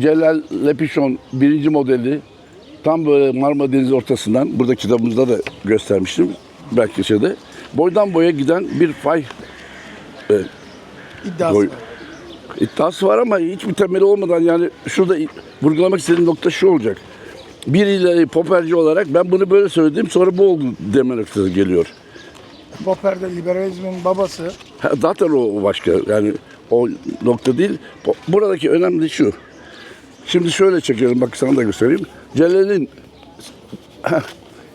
Celal Lepişon birinci modeli tam böyle Marmara Denizi ortasından burada kitabımızda da göstermiştim belki şeyde boydan boya giden bir fay İddiası Boy- var. iddiası var ama hiçbir temeli olmadan yani şurada vurgulamak istediğim nokta şu olacak. Biriyle poperci olarak ben bunu böyle söyledim sonra bu oldu deme noktası geliyor. Popper'de liberalizmin babası. Ha, Zaten o başka yani o nokta değil. Bu- Buradaki önemli şu. Şimdi şöyle çekiyorum bak sana da göstereyim. Celal'in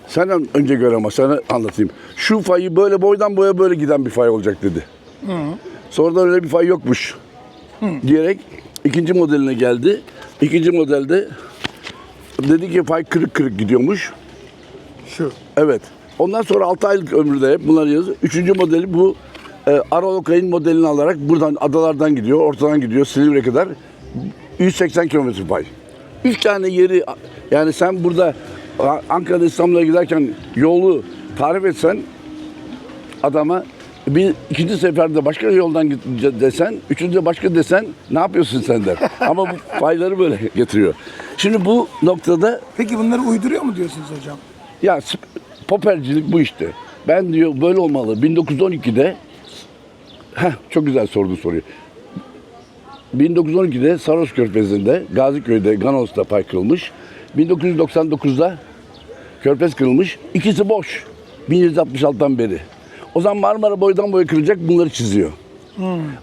senden önce göre ama sana anlatayım. Şu fayı böyle boydan boya böyle giden bir fay olacak dedi. Sonradan öyle bir fay yokmuş. Diyerek ikinci modeline geldi. İkinci modelde dedi ki fay kırık kırık gidiyormuş. Şu. Evet. Ondan sonra 6 aylık ömründe hep bunlar yazıyor. Üçüncü modeli bu e, Aralokay'ın modelini alarak buradan adalardan gidiyor, ortadan gidiyor Silivri'ye kadar 180 kilometre pay. Üç tane yeri yani sen burada Ankara'da İstanbul'a giderken yolu tarif etsen adama bir ikinci seferde başka yoldan git desen, üçüncüde başka desen ne yapıyorsun sen der. Ama bu payları böyle getiriyor. Şimdi bu noktada Peki bunları uyduruyor mu diyorsunuz hocam? ya popercilik bu işte. Ben diyor böyle olmalı. 1912'de Heh, çok güzel sordu soruyu. 1912'de Saros Körfezi'nde Gaziköy'de Ganos'ta pay kırılmış. 1999'da Körfez kırılmış. İkisi boş. 1766'dan beri. O zaman Marmara boydan boya kırılacak bunları çiziyor.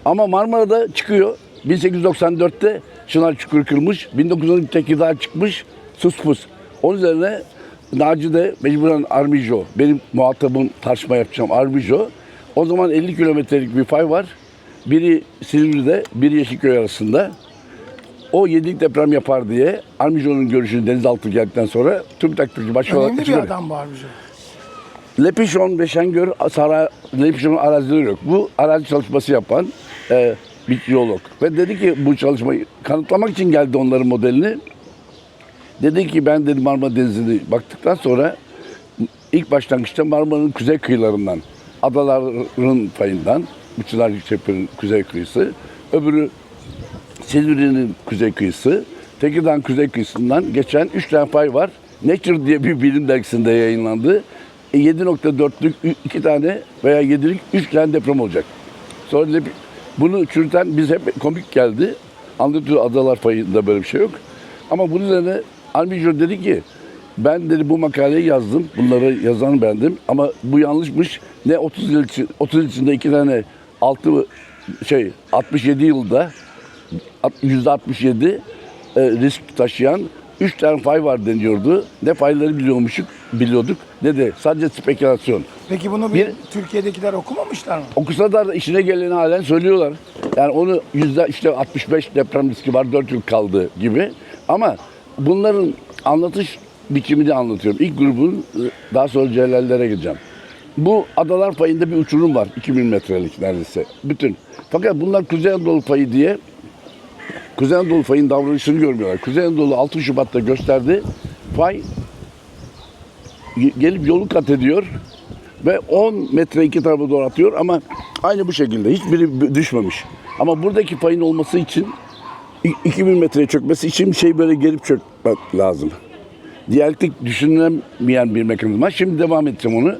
Ama Marmara'da çıkıyor. 1894'te Çınar Çukuru kırılmış. 1912'de Tekirdağ çıkmış. Sus pus. Onun üzerine Naci de mecburen Armijo. Benim muhatabım tartışma yapacağım Armijo. O zaman 50 kilometrelik bir fay var. Biri Silivri'de, biri Yeşilköy arasında. O yedilik deprem yapar diye Armijo'nun görüşünü denizaltı geldikten sonra tüm takdirci başı olarak Önemli bir adam bu Armijo. Lepişon ve Şengör Saray, Lepişon'un arazileri yok. Bu arazi çalışması yapan e, bir jeolog. Ve dedi ki bu çalışmayı kanıtlamak için geldi onların modelini. Dedi ki ben dedi Marmara Denizi'ne baktıktan sonra ilk başlangıçta Marmara'nın kuzey kıyılarından, adaların payından, Uçular Çeperi'nin kuzey kıyısı, öbürü Silivri'nin kuzey kıyısı, Tekirdağ kuzey kıyısından geçen 3 tane pay var. Nature diye bir bilim dergisinde yayınlandı. E, 7.4'lük 2 tane veya 7'lik 3 tane deprem olacak. Sonra bir- bunu çürüten biz hep komik geldi. Anlatıyor adalar payında böyle bir şey yok. Ama bunun üzerine Almijo dedi ki ben dedi bu makaleyi yazdım. Bunları yazanı bendim. Ama bu yanlışmış. Ne 30 yıl için, 30 yıl içinde iki tane 6 şey 67 yılda %67 e, risk taşıyan 3 tane fay var deniyordu. Ne fayları biliyormuşuk, biliyorduk ne de sadece spekülasyon. Peki bunu bir, Bir- Türkiye'dekiler okumamışlar mı? Okusalar da işine geleni halen söylüyorlar. Yani onu yüzde işte 65 deprem riski var 4 yıl kaldı gibi. Ama bunların anlatış biçimini anlatıyorum. İlk grubun e, daha sonra Celallere gideceğim. Bu adalar payında bir uçurum var. 2000 metrelik neredeyse. Bütün. Fakat bunlar Kuzey Anadolu payı diye Kuzey Anadolu fayın davranışını görmüyorlar. Kuzey Anadolu 6 Şubat'ta gösterdi. Fay ge- gelip yolu kat ediyor ve 10 metre iki tarafa doğru atıyor ama aynı bu şekilde hiçbiri düşmemiş. Ama buradaki payın olması için i- 2000 metreye çökmesi için bir şey böyle gelip çökmek lazım. Diyalektik düşünülemeyen bir mekanizma. Şimdi devam edeceğim onu.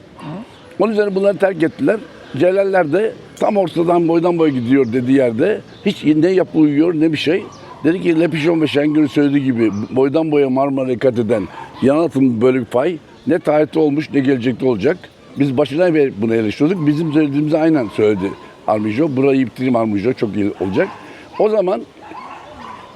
Onun üzerine bunları terk ettiler. Celaller de tam ortadan boydan boya gidiyor dediği yerde hiç ne yapılıyor ne bir şey. Dedi ki Lepişon ve Şengör'ün söylediği gibi boydan boya Marmara'ya kat eden yanatım böyle bir pay ne tarihte olmuş ne gelecekte olacak. Biz başına beri bunu eleştiriyorduk. Bizim söylediğimizi aynen söyledi Armijo. Burayı bitireyim Armijo çok iyi olacak. O zaman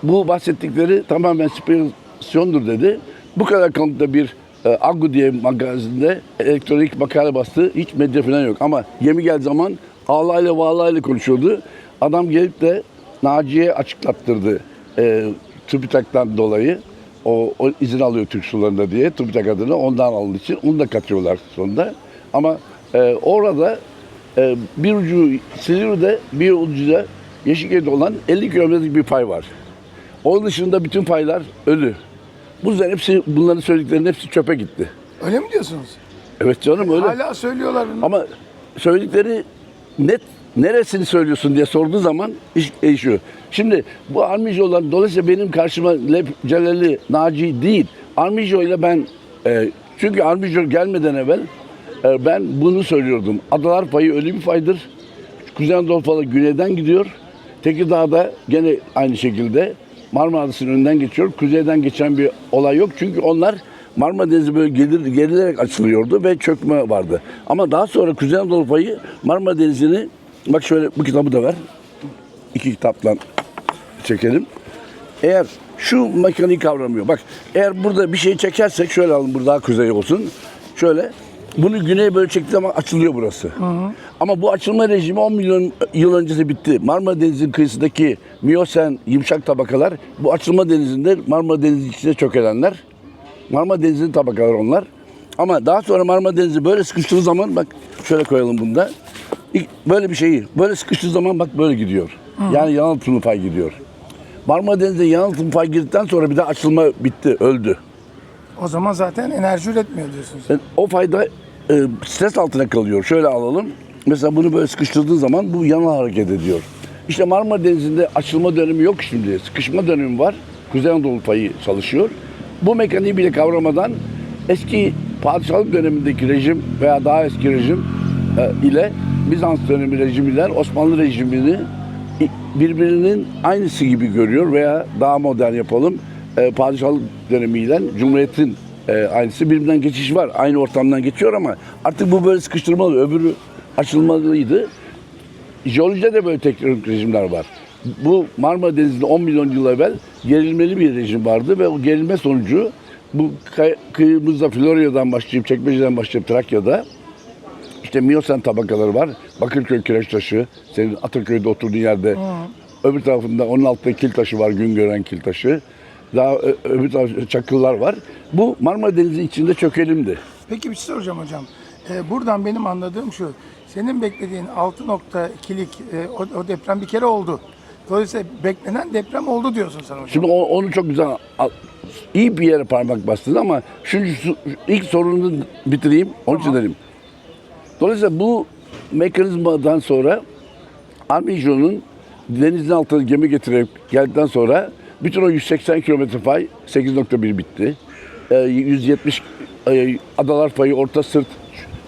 bu bahsettikleri tamamen spekülasyondur dedi. Bu kadar konuda bir e, diye magazinde elektronik makale bastı. Hiç medya falan yok. Ama gemi geldiği zaman ağlayla bağlayla konuşuyordu. Adam gelip de Naciye açıklattırdı e, TÜBİTAK'tan dolayı. O, o izin alıyor Türk sularında diye TÜBİTAK adına ondan aldığı için onu da katıyorlar sonunda. Ama e, orada e, bir ucu Silivri'de bir ucu da Yeşilköy'de olan 50 kilometrelik bir pay var. Onun dışında bütün paylar ölü. Bu yüzden hepsi bunların söylediklerinin hepsi çöpe gitti. Öyle mi diyorsunuz? Evet canım öyle. Hala söylüyorlar bunu. Ama söyledikleri net neresini söylüyorsun diye sorduğu zaman iş değişiyor. Şimdi bu Armijo'lar dolayısıyla benim karşıma Lep, Celal'i, Naci değil. Armijo ile ben e, çünkü Armijo gelmeden evvel e, ben bunu söylüyordum. Adalar payı öyle bir faydır. Kuzey Anadolu falı güneyden gidiyor. Tekirdağ'da gene aynı şekilde Marmara Adası'nın önünden geçiyor. Kuzeyden geçen bir olay yok. Çünkü onlar Marmara Denizi böyle gelir, gerilerek açılıyordu ve çökme vardı. Ama daha sonra Kuzey Anadolu payı Marmara Denizi'ni bak şöyle bu kitabı da ver. İki kitapla çekelim. Eğer şu mekaniği kavramıyor. Bak eğer burada bir şey çekersek şöyle alın burada kuzey olsun. Şöyle bunu güneye böyle çektiği zaman açılıyor burası. Ama bu açılma rejimi 10 milyon yıl öncesi bitti. Marmara Denizi'nin kıyısındaki Miyosen yumuşak tabakalar bu açılma denizinde Marmara Denizi içine çökelenler. Marmara Denizi'nin tabakaları onlar. Ama daha sonra Marmara Denizi böyle sıkıştığı zaman bak şöyle koyalım bunda. Böyle bir şeyi böyle sıkıştığı zaman bak böyle gidiyor. Yani yanıltımlı pay gidiyor. Marmara Denizi'ne yanıltım pay girdikten sonra bir de açılma bitti, öldü. O zaman zaten enerji üretmiyor diyorsunuz. Yani o fayda e, stres altına kalıyor. Şöyle alalım. Mesela bunu böyle sıkıştırdığın zaman bu yana hareket ediyor. İşte Marmara Denizi'nde açılma dönemi yok şimdi. Sıkışma dönemi var. Kuzey Anadolu payı çalışıyor. Bu mekaniği bile kavramadan eski padişahlık dönemindeki rejim veya daha eski rejim e, ile Bizans dönemi rejimiyle Osmanlı rejimini birbirinin aynısı gibi görüyor veya daha modern yapalım. E, padişahlık dönemiyle Cumhuriyet'in e, aynısı birbirinden geçiş var. Aynı ortamdan geçiyor ama artık bu böyle sıkıştırmalı. Öbürü açılmalıydı. Jeolojide de böyle teknolojik rejimler var. Bu Marmara Denizi'nde 10 milyon yıl evvel gerilmeli bir rejim vardı ve o gerilme sonucu bu kıyımızda Florya'dan başlayıp Çekmece'den başlayıp Trakya'da işte Miyosen tabakaları var. Bakırköy kireç taşı, senin Ataköy'de oturduğun yerde. Öbür tarafında onun altında kil taşı var, gün gören kil taşı. Daha öbür tarafta çakıllar var. Bu Marmara Denizi içinde çökelimdi. Peki bir şey soracağım hocam. Ee, buradan benim anladığım şu. Senin beklediğin 6.2'lik e, o, o deprem bir kere oldu. Dolayısıyla beklenen deprem oldu diyorsun sen hocam. Şimdi o- onu çok güzel, al- iyi bir yere parmak bastın ama şu, şu- ilk sorunu bitireyim, onun için dedim. Dolayısıyla bu mekanizmadan sonra Armijo'nun denizin altına gemi getirip geldikten sonra bütün o 180 kilometre pay 8.1 bitti. Ee, 170 e, adalar payı, orta sırt,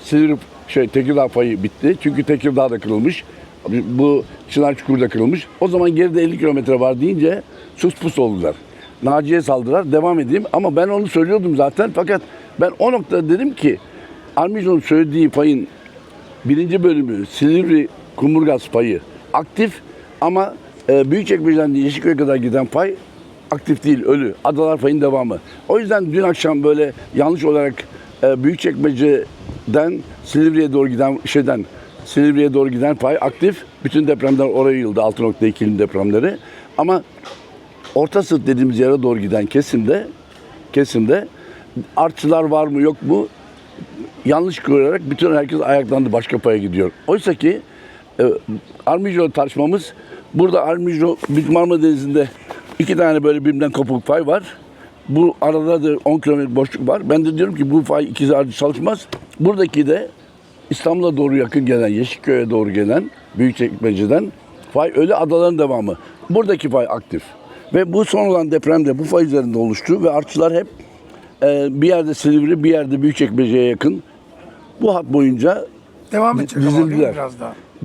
Silivri şey Tekirdağ payı bitti. Çünkü Tekirdağ da kırılmış. Bu Çınar Çukur da kırılmış. O zaman geride 50 kilometre var deyince sus pus oldular. Naciye saldılar. Devam edeyim. Ama ben onu söylüyordum zaten. Fakat ben o noktada dedim ki Armijo'nun söylediği payın birinci bölümü Silivri Kumburgaz payı aktif ama e, Büyükçekmece'den Yeşilköy'e kadar giden pay aktif değil, ölü. Adalar payın devamı. O yüzden dün akşam böyle yanlış olarak e, Büyükçekmece'den Silivri'ye doğru giden şeyden Silivri'ye doğru giden pay aktif. Bütün depremler oraya yıldı 6.2'nin depremleri. Ama orta sırt dediğimiz yere doğru giden kesimde kesimde artçılar var mı yok mu yanlış kurarak bütün herkes ayaklandı başka paya gidiyor. Oysa ki e, Armijo tartışmamız burada Armijo Büyük Marmara Denizi'nde iki tane böyle birbirinden kopuk pay var. Bu arada da 10 kilometre boşluk var. Ben de diyorum ki bu fay ikiz ardı çalışmaz. Buradaki de İstanbul'a doğru yakın gelen, Yeşilköy'e doğru gelen Büyükçekmece'den fay ölü adaların devamı. Buradaki fay aktif. Ve bu son olan depremde bu fay üzerinde oluştu ve artçılar hep e, bir yerde Silivri, bir yerde Büyükçekmece'ye yakın bu hat boyunca Devam edecek ama değil mi dizildiler. biraz daha?